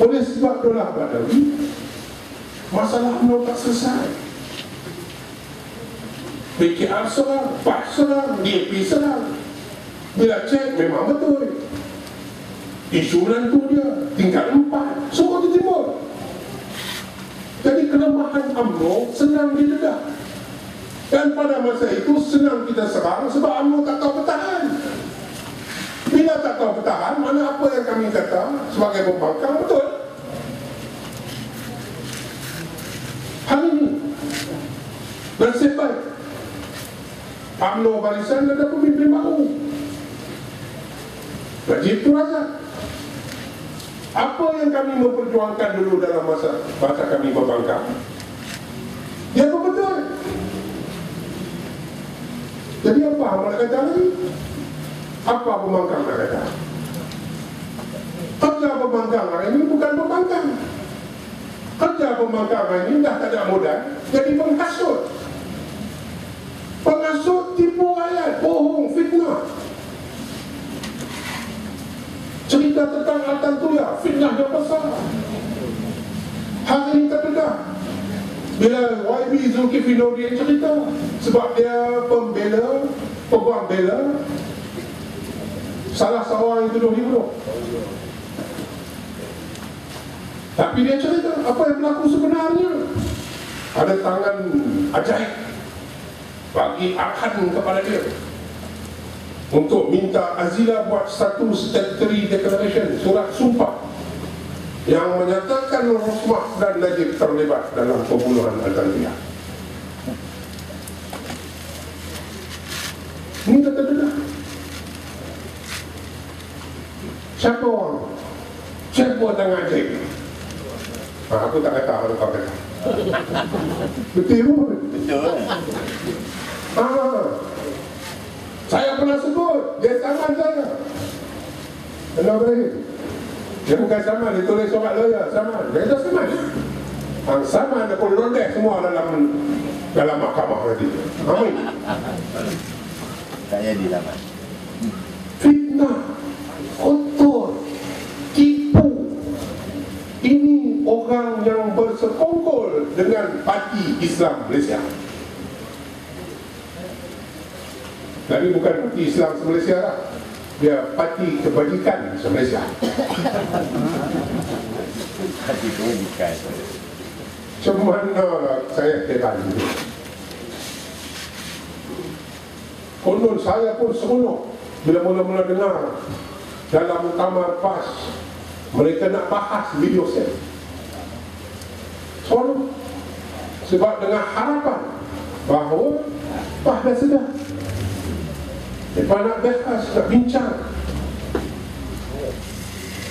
Oleh sebab itulah Badawi Masalah UMNO tak selesai. PKR serang, PAH serang, DAP serang Bila cek memang betul. Isu menantu dia tingkat empat Semua ditimbul Jadi kelemahan UMNO senang didedah Dan pada masa itu senang kita serang Sebab UMNO tak tahu bertahan. Bila tak tahu bertahan Mana apa yang kami kata sebagai pembangkang? Betul Hari ini Nasib baik UMNO barisan ada pemimpin baru Najib Turazak apa yang kami memperjuangkan dulu dalam masa masa kami berbangkang? Dia apa betul. Jadi apa nak kata lagi apa pembangkang nak kata? Kerja pembangkang hari ini bukan pembangkang kerja pembangkang hari ini dah tak ada modal jadi penghasut penghasut tipu rakyat bohong fitnah cerita tentang Altan Tuya fitnah yang besar hari ini terdedah bila YB Zulkifli Nordin cerita sebab dia pembela peguam bela salah seorang yang tuduh dibunuh. Tapi dia cerita apa yang berlaku sebenarnya. Ada tangan ajaib bagi arahan kepada dia untuk minta Azila buat satu statutory declaration surat sumpah yang menyatakan Rosmah dan Najib terlibat dalam pembunuhan Al-Tanziyah ini kata dedah siapa orang? Siapa tangan ajaib ha, aku tak kata aku kau kata. Betul pun Betul. Ah, saya pernah sebut dia saman saya. Hello Ibrahim. Dia bukan saman, dia tulis surat lawyer saman. Dia dah saman. Ang saman dia pun lodeh semua dalam dalam mahkamah nanti. Amin. Tak jadi lah. Fitnah, kotor, tipu. Ini orang yang bersekongkol dengan parti Islam Malaysia. Tapi bukan parti Islam Malaysia lah. Dia parti kebajikan Malaysia. Bukan. Macam mana saya heran itu. Konon saya pun seronok bila mula-mula dengar dalam muktamar PAS mereka nak bahas video set. Seronok. Sebab dengan harapan bahawa PAS dah sedar. Mereka nak bahas, bincang.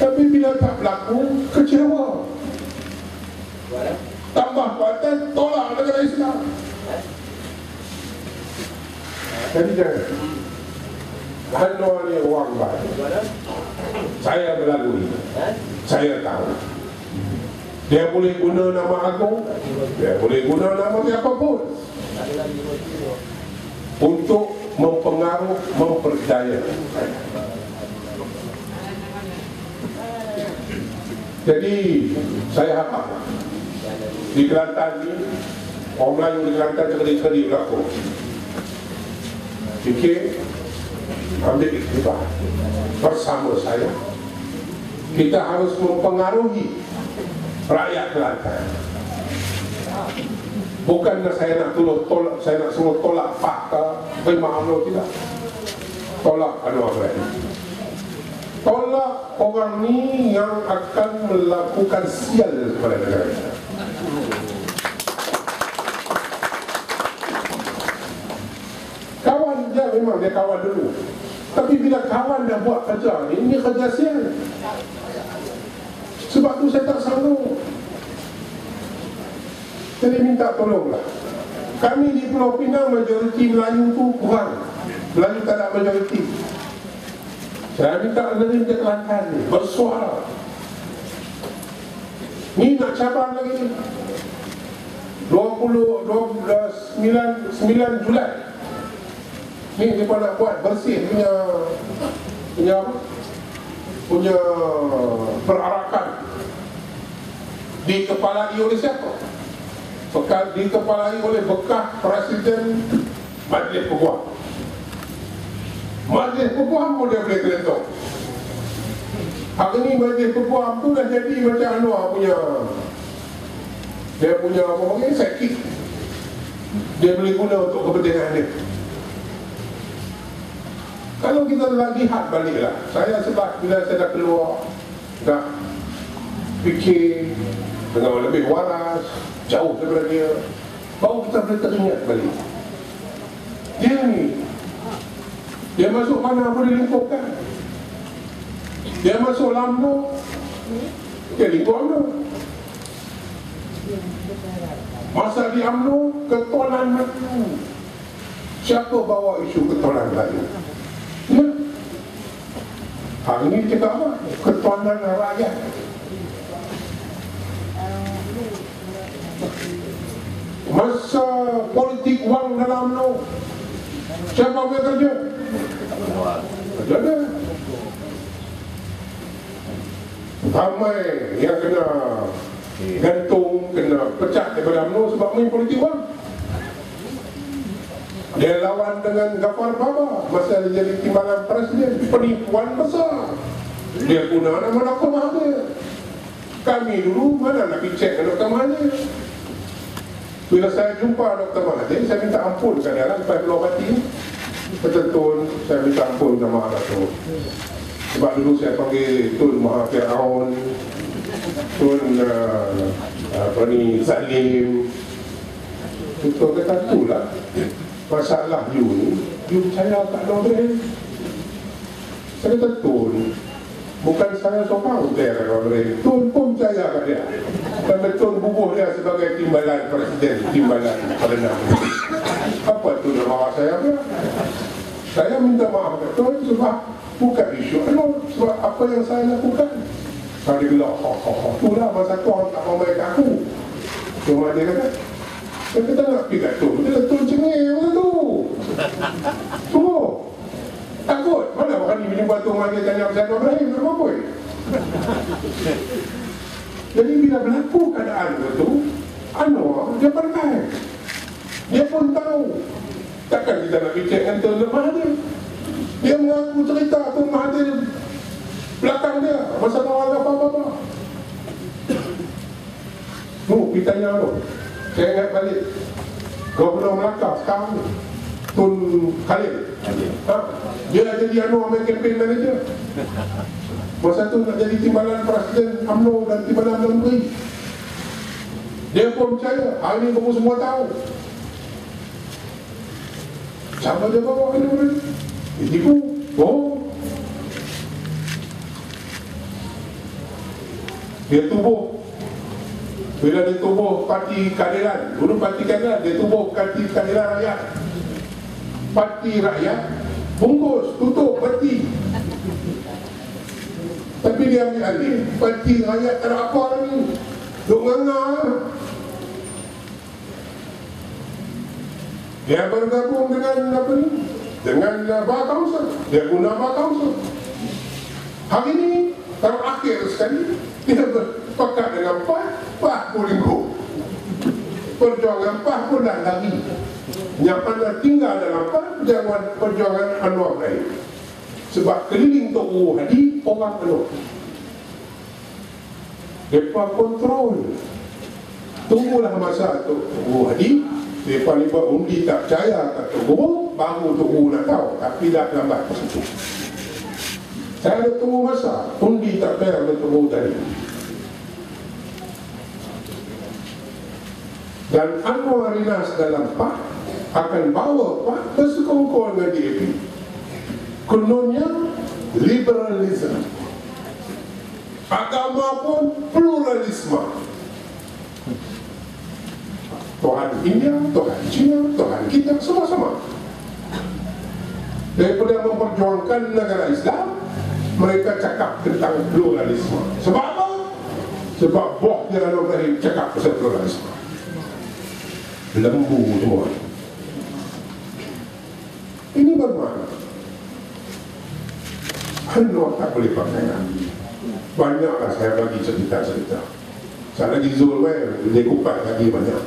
Tapi bila tak berlaku, kecewa. Tambah kuatan, tolak negara Islam. Jadi. Anwar ni orang baik. Saya melalui. Saya tahu. Dia boleh guna nama agung. Dia boleh guna nama siapa pun. Untuk mempengaruh, memperdaya. Jadi saya harap di Kelantan ni orang Melayu di Kelantan cerdik-cerdik berlaku fikir ambil iktibar bersama saya kita harus mempengaruhi rakyat Kelantan bukan saya nak tolak, tolak saya nak suruh tolak fakta? Terima Allah tidak? Tolak Anwar Ibrahim tolak orang ni yang akan melakukan sial kepada negara kita. Kawan dia memang dia kawan dulu. Tapi bila kawan dah buat kerja ni ini kerja sial. Sebab tu saya tak sanggup jadi minta tolonglah kami di Pulau Pinang majoriti Melayu tu kurang Melayu tak ada majoriti. Saya minta negeri ke Kelantan ni bersuara. Ni nak cabang lagi. 20, 29 9 Julai. Ni mereka nak buat bersih punya punya apa? punya perarakan. Dikepalai oleh siapa? Bekal dikepalai oleh bekas Presiden Majlis Peguam. Majlis Peguam pun dia boleh kelentok. Hari ni Majlis Peguam tu dah jadi macam Anwar punya dia punya apa panggil sakit dia boleh guna untuk kepentingan dia kalau kita lagi lihat baliklah saya sebab bila saya dah keluar dah fikir dengan lebih waras jauh daripada dia. Baru kita boleh teringat balik. Dia ni dia masuk mana boleh lingkupkan dia masuk lampu dia lingkup UMNO masa di UMNO ketuanan Melayu siapa bawa isu ketuanan Melayu ya. Hari ini kita apa? Ketuanan rakyat masa politik wang dalam UMNO siapa yang kerja kerja dia ramai yang kena gantung, kena pecat daripada UMNO sebab main politik wang. Dia lawan dengan Gafar Baba masa dia jadi timbalan presiden. Penipuan besar. Dia guna nama Dr. Mahathir. Kami dulu mana nak pergi cek Dr. Mahathir. Bila saya jumpa Dr. Mahathir, saya minta ampun kan dia lah supaya keluar mati. Betul saya minta ampun sama Allah tu. Sebab dulu saya panggil Tun Mahathir Aun, Tun uh, apa ni Salim. Tutur kata tu lah. Masalah you ni, you percaya tak ada orang Saya kata Tun, bukan saya percaya kat orang Tun pun percaya kat dia. Dan Tun bubuh dia sebagai timbalan presiden, timbalan perdana. Apa tu nama saya? Saya minta maaf kat Tun sebab bukan isu anu sebab apa yang saya lakukan saya dia bilang ha ha ha tu lah masa orang tak mau aku cuma dia kata saya kata nak pergi kat tu dia kata tu cengih masa tu tunggu takut mana menjumpa tu orang dia tanya saya Ibrahim nak apa jadi bila berlaku keadaan itu Anwar dia pergi dia pun tahu takkan kita nak bincang dengan Tuan Lemah dia mengaku cerita tu Mahathir belakang dia masa awal apa-apa. Tu, kita tanya tu. Saya ingat balik. Gubernur Melaka sekarang ni. Tun Khalil. Ha? Dia dah jadi anu American campaign manager. Masa tu nak jadi timbalan Presiden UMNO dan timbalan Menteri. Dia pun percaya. Hari ni kamu semua tahu. Siapa dia bawa ini? Ibu, oh, dia tubuh bila dia tubuh parti keadilan dulu parti keadilan dia tubuh parti keadilan rakyat parti rakyat bungkus tutup parti tapi dia ambil alih parti rakyat tak ada apa lagi duk nganga dia bergabung dengan apa ni dengan Council. Dia guna Council. Hari ini, terakhir sekali, dia berpekat dengan PAH pun lingkup. Perjuangan PAH pun dah lari. Yang anda tinggal dalam PAH, jangan perjuangan Anwar Ibrahim. Sebab keliling Tok Uru Hadi, orang Anwar. Mereka kontrol. Tunggulah masa Tok Uru Hadi, mereka ni buat undi tak percaya kat Tok Uru, baru tu guru nak tahu tapi dah lambat saya ada tunggu masa undi tak bayar ada tunggu tadi dan Anwar Rinas dalam PAH akan bawa PAH bersekongkol dengan DAP kononnya liberalism. Agama pun pluralisme. Tuhan India, Tuhan Cina, Tuhan kita, semua sama daripada memperjuangkan negara Islam mereka cakap tentang pluralisme. Sebab apa? sebab yang ada Ibrahim cakap pasal pluralisme lembu semua ini bermakna Anwar tak boleh pakai Banyaklah saya bagi cerita-cerita. Saya lagi Zul kan, dia kupat lagi banyak.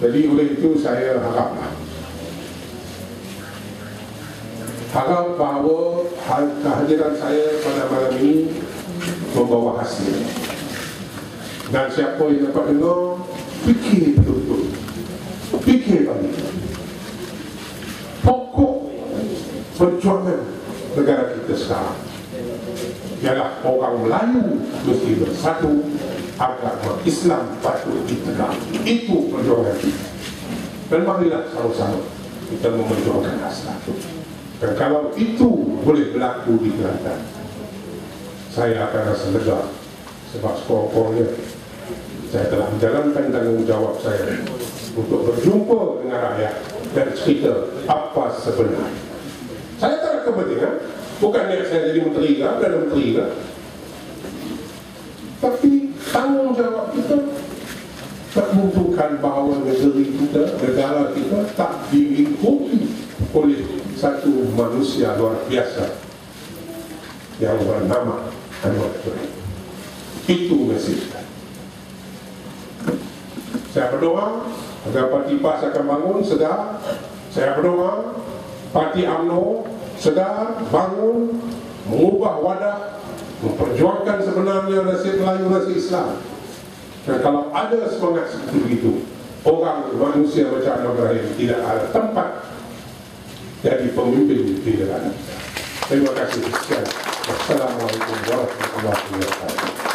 Jadi oleh itu saya haraplah. Harap bahawa kehadiran saya pada malam ini membawa hasil. Dan siapa yang dapat dengar fikir betul-betul fikir balik pokok perjuangan negara kita sekarang. Ialah orang Melayu mesti bersatu agama Islam patut ditegak. Itu perjuangan kita. Dan marilah sama-sama kita memperjuangkan hasrat dan kalau itu boleh berlaku di Kelantan saya akan rasa lega sebab sekurang-kurangnya saya telah menjalankan tanggungjawab saya untuk berjumpa dengan rakyat dan cerita apa sebenarnya saya tak ada kepentingan. Bukan niat saya jadi menteri ke Perdana Menteri ke. Tapi tanggungjawab kita tak menentukan bahawa negeri kita, negara kita tak dilingkupi oleh satu manusia luar biasa yang bernama Anwar. Itu mesej Saya berdoa agar parti PAS akan bangun sedar. Saya berdoa parti UMNO sedar, bangun, mengubah wadah, memperjuangkan sebenarnya nasib Melayu, nasib Islam. Dan kalau ada semangat seperti itu, orang manusia macam Anwar Ibrahim tidak ada tempat jadi pemimpin di negara. Terima kasih. Assalamualaikum warahmatullahi wabarakatuh.